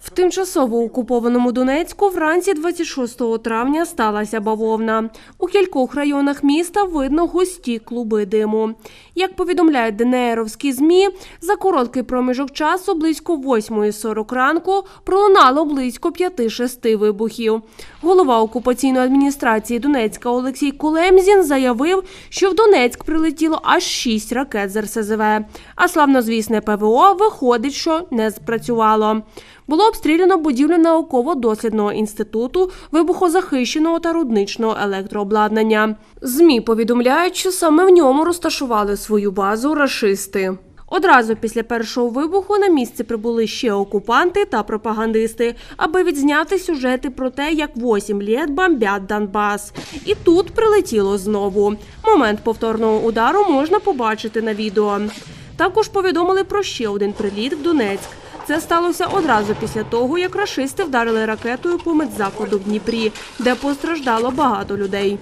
В тимчасово окупованому Донецьку вранці 26 травня сталася бавовна. У кількох районах міста видно густі клуби диму. Як повідомляють ДНРовські ЗМІ, за короткий проміжок часу близько 8.40 ранку пролунало близько 5-6 вибухів. Голова окупаційної адміністрації Донецька Олексій Кулемзін заявив, що в Донецьк прилетіло аж 6 ракет з РСЗВ, а славнозвісне ПВО виходить, що не спрацювало. Було обстріляно будівлю науково-дослідного інституту вибухозахищеного та рудничного електрообладнання. ЗМІ повідомляють, що саме в ньому розташували свою базу рашисти. Одразу після першого вибуху на місце прибули ще окупанти та пропагандисти, аби відзняти сюжети про те, як 8 літ бомбять Донбас. І тут прилетіло знову. Момент повторного удару можна побачити на відео. Також повідомили про ще один приліт в Донецьк. Це сталося одразу після того, як рашисти вдарили ракетою по медзакладу в Дніпрі, де постраждало багато людей.